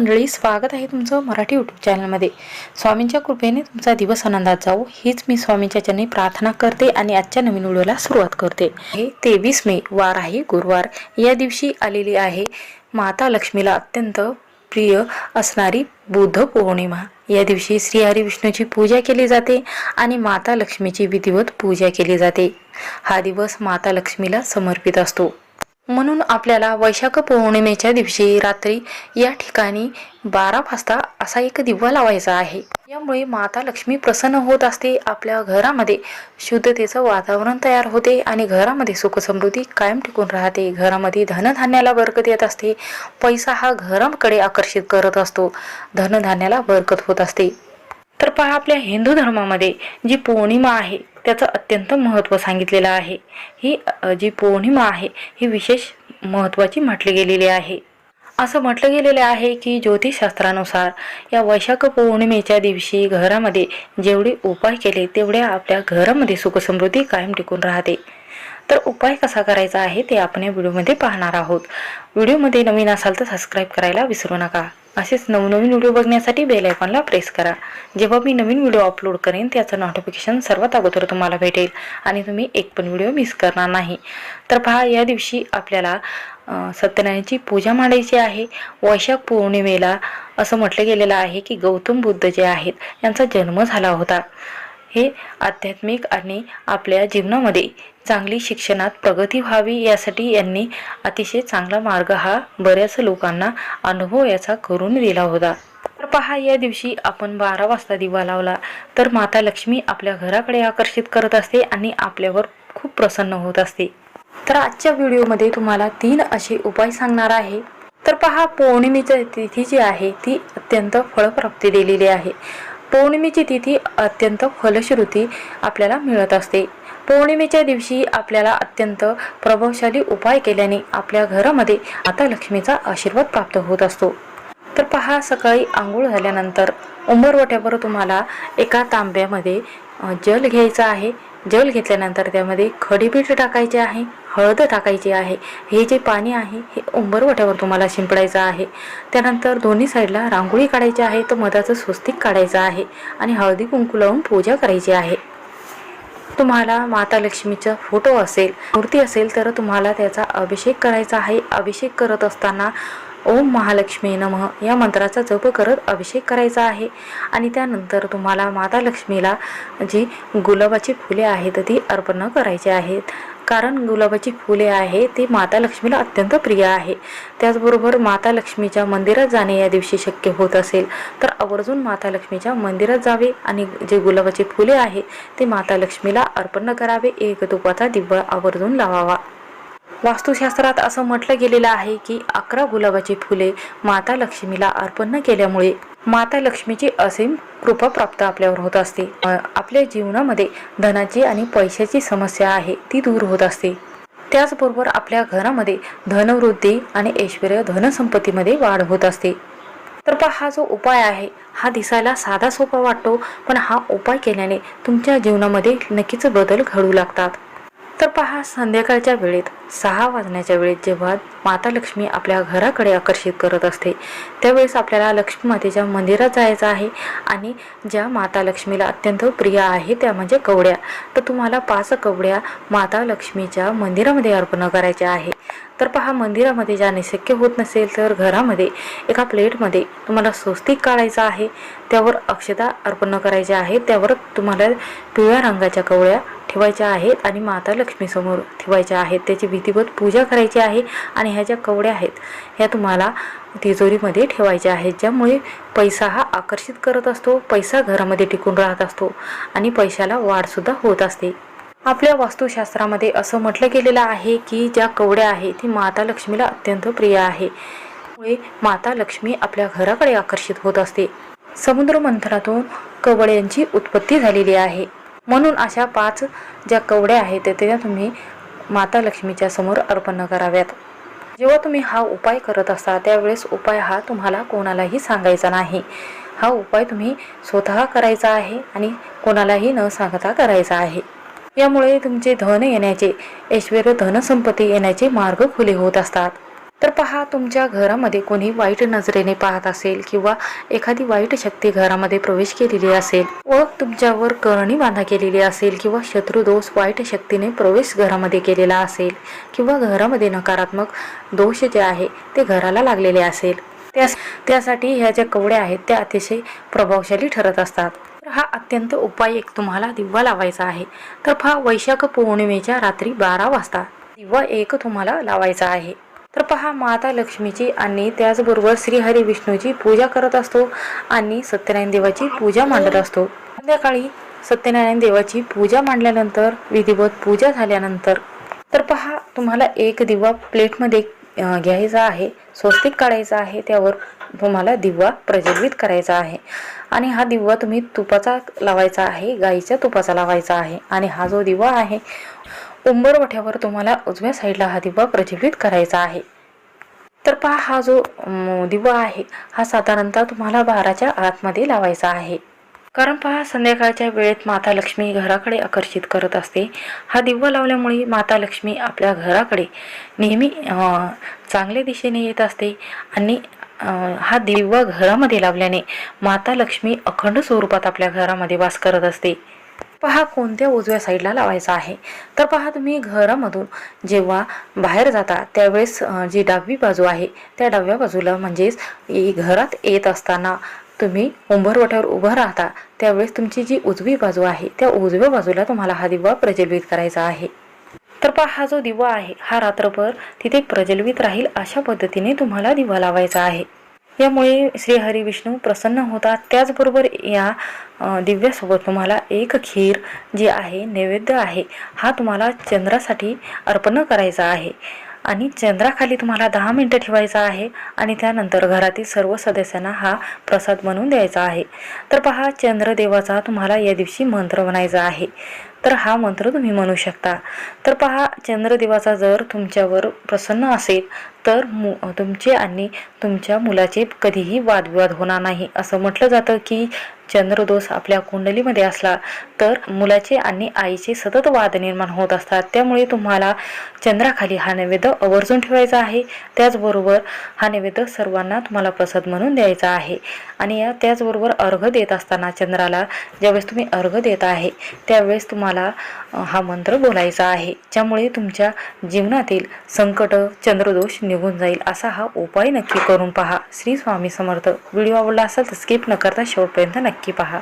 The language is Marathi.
मंडळी स्वागत आहे तुमचं मराठी यूट्यूब चॅनलमध्ये स्वामींच्या कृपेने तुमचा दिवस आनंदात जाऊ हीच मी स्वामींच्या चरणी प्रार्थना करते आणि आजच्या नवीन व्हिडिओला सुरुवात करते. हे तेवीस मे वार आहे गुरुवार. या दिवशी आलेली आहे माता लक्ष्मीला अत्यंत प्रिय असणारी बुद्ध पौर्णिमा. या दिवशी श्री विष्णूची पूजा केली जाते आणि माता लक्ष्मीची विधिवत पूजा केली जाते. हा दिवस माता लक्ष्मीला समर्पित असतो. म्हणून आपल्याला वैशाख पौर्णिमेच्या दिवशी रात्री या ठिकाणी बारा वाजता असा एक दिवा लावायचा आहे. यामुळे माता लक्ष्मी प्रसन्न होत असते. आपल्या घरामध्ये शुद्धतेचं वातावरण तयार होते आणि घरामध्ये सुखसमृद्धी कायम टिकून राहते. घरामध्ये धनधान्याला बरकत येत असते. पैसा हा घराकडे आकर्षित करत असतो. धनधान्याला बरकत होत असते. तर पहा आपल्या हिंदू धर्मामध्ये जी पौर्णिमा आहे त्याचं अत्यंत महत्त्व सांगितलेलं आहे. ही जी पौर्णिमा आहे ही विशेष महत्त्वाची म्हटली गेलेली आहे. असं म्हटलं गेलेलं आहे की ज्योतिषशास्त्रानुसार या वैशाख पौर्णिमेच्या दिवशी घरामध्ये जेवढे उपाय केले तेवढे आपल्या घरामध्ये सुखसमृद्धी कायम टिकून राहते. तर उपाय कसा करायचा आहे ते आपण या व्हिडिओमध्ये पाहणार आहोत. व्हिडिओमध्ये नवीन असाल तर सबस्क्राईब करायला विसरू नका. असेच नवनवीन व्हिडिओ बघण्यासाठी बेल आयकॉनला प्रेस करा. जेव्हा मी नवीन व्हिडिओ अपलोड करेन त्याचं नोटिफिकेशन सर्वात अगोदर तुम्हाला भेटेल आणि तुम्ही एक पण व्हिडिओ मिस करणार नाही. तर पहा या दिवशी आपल्याला सत्यनारायणची पूजा मांडायची आहे. वैशाख पौर्णिमेला असं म्हटलं गेलेलं आहे की गौतम बुद्ध जे आहेत यांचा जन्म झाला होता. हे आध्यात्मिक आणि आपल्या जीवनामध्ये चांगली शिक्षणात प्रगती व्हावी यासाठी यांनी अतिशय चांगला मार्ग हा बऱ्याच लोकांना अनुभव याचा करून दिला होता. तर पहा या दिवशी आपण बारा वाजता दिवा लावला तर माता लक्ष्मी आपल्या घराकडे आकर्षित करत असते आणि आपल्यावर खूप प्रसन्न होत असते. तर आजच्या व्हिडिओमध्ये तुम्हाला तीन असे उपाय सांगणार आहे. तर पहा पौर्णिमेची तिथी जी आहे ती अत्यंत फळप्राप्ती दिलेली आहे. पौर्णिमेची तिथी अत्यंत फलश्रुती आपल्याला मिळत असते. पौर्णिमेच्या दिवशी आपल्याला अत्यंत प्रभावशाली उपाय केल्याने आपल्या घरामध्ये आता लक्ष्मीचा आशीर्वाद प्राप्त होत असतो. तर पहा सकाळी आंघोळ झाल्यानंतर उंबरवट्यावर तुम्हाला एका तांब्यामध्ये जल घ्यायचं आहे. जल घेतल्यानंतर त्यामध्ये खडीपीठ टाकायचे आहे. हळद टाकायची आहे. हे जे पाणी आहे हे उंबरवट्यावर तुम्हाला शिंपडायचं आहे. त्यानंतर दोन्ही साईडला रांगोळी काढायची आहे. तर मधाचं स्वस्तिक काढायचं आहे आणि हळदी कुंकू लावून पूजा करायची आहे. तुम्हाला माता लक्ष्मीचा फोटो असेल मूर्ती असेल तर तुम्हाला त्याचा अभिषेक करायचा आहे. अभिषेक करत असताना ओम महालक्ष्मी नमः या मंत्राचा जप करत अभिषेक करायचा आहे. आणि त्यानंतर तुम्हाला माता लक्ष्मीला जी गुलाबाची फुले आहेत ती अर्पण करायची आहेत. कारण गुलाबाची फुले आहे ती माता लक्ष्मीला अत्यंत प्रिय आहे. त्याचबरोबर माता लक्ष्मीच्या मंदिरात जाणे या दिवशी शक्य होत असेल तर आवर्जून माता लक्ष्मीच्या मंदिरात जावे आणि जे गुलाबाची फुले आहे ते माता लक्ष्मीला अर्पण करावे. एक तुपाचा दिव्या आवर्जून लावावा. वास्तुशास्त्रात असं म्हटलं गेलेलं आहे की अकरा गुलाबाची फुले माता लक्ष्मीला अर्पण केल्यामुळे माता लक्ष्मीची असीम कृपा प्राप्त आपल्यावर होत असते. आपल्या जीवनामध्ये धनाची आणि पैशाची समस्या आहे ती दूर होत असते. त्याचबरोबर आपल्या घरामध्ये धनवृद्धी आणि ऐश्वर धनसंपत्तीमध्ये वाढ होत असते. तर पहा हा जो उपाय आहे हा दिसायला साधा सोपा वाटतो पण हा उपाय केल्याने तुमच्या जीवनामध्ये नक्कीच बदल घडू लागतात. तर पहा संध्याकाळच्या वेळेत सहा वाजण्याच्या वेळेत जेव्हा माता लक्ष्मी आपल्या घराकडे आकर्षित करत असते त्यावेळेस आपल्याला लक्ष्मी मातेच्या मंदिरात जायचं आहे आणि ज्या माता लक्ष्मीला अत्यंत प्रिय आहे त्या म्हणजे कवड्या. तर तुम्हाला पाच कवड्या माता लक्ष्मीच्या मंदिरामध्ये अर्पण करायच्या आहे. तर पहा मंदिरामध्ये जाणे शक्य होत नसेल तर घरामध्ये एका प्लेटमध्ये तुम्हाला स्वस्तिक काढायचं आहे त्यावर अक्षता अर्पण करायच्या आहे त्यावर तुम्हाला पिवळ्या रंगाच्या कवळ्या ठेवायच्या आहेत आणि माता लक्ष्मीसमोर ठेवायच्या आहेत. त्याची विधिवत पूजा करायची आहे आणि ह्या ज्या कवड्या आहेत ह्या तुम्हाला तिजोरीमध्ये ठेवायच्या आहेत. ज्यामुळे पैसा हा आकर्षित करत असतो पैसा घरामध्ये टिकून राहत असतो आणि पैशाला वाढसुद्धा होत असते. आपल्या वास्तुशास्त्रामध्ये असं म्हटलं गेलेलं आहे की ज्या कवड्या आहे ती माता लक्ष्मीला अत्यंत प्रिय आहे. त्यामुळे माता लक्ष्मी आपल्या घराकडे आकर्षित होत असते. समुद्र मंथनातून कवड्यांची उत्पत्ती झालेली आहे. म्हणून अशा पाच ज्या कवड्या आहेत त्या तुम्ही माता लक्ष्मीच्या समोर अर्पण कराव्यात. जेव्हा तुम्ही हा उपाय करत असता त्यावेळेस उपाय हा तुम्हाला कोणालाही सांगायचा नाही. हा उपाय तुम्ही स्वतः करायचा आहे आणि कोणालाही न सांगता करायचा आहे. यामुळे तुमचे धन येण्याचे ऐश्वर धनसंपत्ती येण्याचे मार्ग खुले होत असतात. तर पहा तुमच्या घरामध्ये कोणी वाईट नजरेने पाहत असेल किंवा एखादी वाईट शक्ती घरामध्ये प्रवेश केलेली असेल व तुमच्यावर करणी बांधा केलेली असेल किंवा शत्रुदोष वाईट शक्तीने प्रवेश घरामध्ये केलेला असेल किंवा घरामध्ये नकारात्मक दोष जे आहे ते घराला लागलेले असेल त्या त्यासाठी ह्या ज्या कवड्या आहेत त्या अतिशय प्रभावशाली ठरत असतात. तर हा अत्यंत उपाय एक तुम्हाला दिवा लावायचा आहे. तर पहा वैशाख पौर्णिमेच्या रात्री बारा वाजता दिवा एक तुम्हाला लावायचा आहे. तर पहा माता लक्ष्मीची आणि त्याचबरोबर श्रीहरी विष्णूची पूजा करत असतो आणि सत्यनारायण देवाची पूजा मांडत असतो. संध्याकाळी सत्यनारायण देवाची पूजा मांडल्यानंतर विधिवत पूजा झाल्यानंतर तर पहा तुम्हाला एक दिवा प्लेटमध्ये घ्यायचा आहे स्वस्तिक काढायचा आहे त्यावर तुम्हाला दिवा प्रज्वलित करायचा आहे. आणि हा दिवा तुम्ही तुपाचा लावायचा आहे गाईच्या तुपाचा लावायचा आहे. आणि हा जो दिवा आहे उंबरवठ्यावर तुम्हाला उजव्या साईडला हा दिवा प्रज्वलित करायचा आहे. तर पहा हा जो दिवा आहे हा साधारणतः तुम्हाला बाराच्या आतमध्ये लावायचा आहे. कारण पहा संध्याकाळच्या वेळेत माता लक्ष्मी घराकडे आकर्षित करत असते. हा दिवा लावल्यामुळे माता लक्ष्मी आपल्या घराकडे नेहमी चांगल्या दिशेने येत असते आणि हा दिवा घरामध्ये लावल्याने माता लक्ष्मी अखंड स्वरूपात आपल्या घरामध्ये वास करत असते. पहा कोणत्या उजव्या साईडला लावायचा आहे. तर पहा तुम्ही घरामधून जेव्हा बाहेर जाता त्यावेळेस जी डावी बाजू आहे त्या डाव्या बाजूला म्हणजेच घरात येत असताना तुम्ही उंबरवट्यावर उभं राहता त्यावेळेस तुमची जी उजवी बाजू आहे त्या उजव्या बाजूला तुम्हाला हा दिवा प्रज्वलित करायचा आहे. तर पहा हा जो दिवा आहे हा रात्रभर तिथे प्रज्वलित राहील अशा पद्धतीने तुम्हाला दिवा लावायचा आहे. यामुळे श्री हरी विष्णू प्रसन्न होतात. त्याचबरोबर या दिव्यासोबत तुम्हाला एक खीर जी आहे नैवेद्य आहे हा तुम्हाला चंद्रासाठी अर्पण करायचा आहे. आणि चंद्राखाली तुम्हाला दहा मिनटं ठेवायचा आहे आणि त्यानंतर घरातील सर्व सदस्यांना हा प्रसाद बनवून द्यायचा आहे. तर पहा चंद्रदेवाचा तुम्हाला या दिवशी मंत्र म्हणायचा आहे. तर हा मंत्र तुम्ही म्हणू शकता. तर पहा चंद्रदेवाचा जर तुमच्यावर प्रसन्न असेल तर मु तुमचे आणि तुमच्या मुलाचे कधीही वादविवाद होणार नाही. असं म्हटलं जातं की चंद्रदोष आपल्या कुंडलीमध्ये असला तर मुलाचे आणि आईचे सतत वाद निर्माण होत असतात. त्यामुळे तुम्हाला चंद्राखाली हा नैवेद्य आवर्जून ठेवायचा आहे. त्याचबरोबर हा नैवेद्य सर्वांना तुम्हाला प्रसाद म्हणून द्यायचा आहे. आणि या त्याचबरोबर अर्घ देत असताना चंद्राला ज्यावेळेस तुम्ही अर्घ देत आहे त्यावेळेस तुम्हाला हा मंत्र बोलायचा आहे. ज्यामुळे तुमच्या जीवनातील संकट चंद्रदोष निघून जाईल असा हा उपाय नक्की करून पहा. श्री स्वामी समर्थ. व्हिडिओ आवडला असेल तर स्किप न करता शेवटपर्यंत नक्की पहा.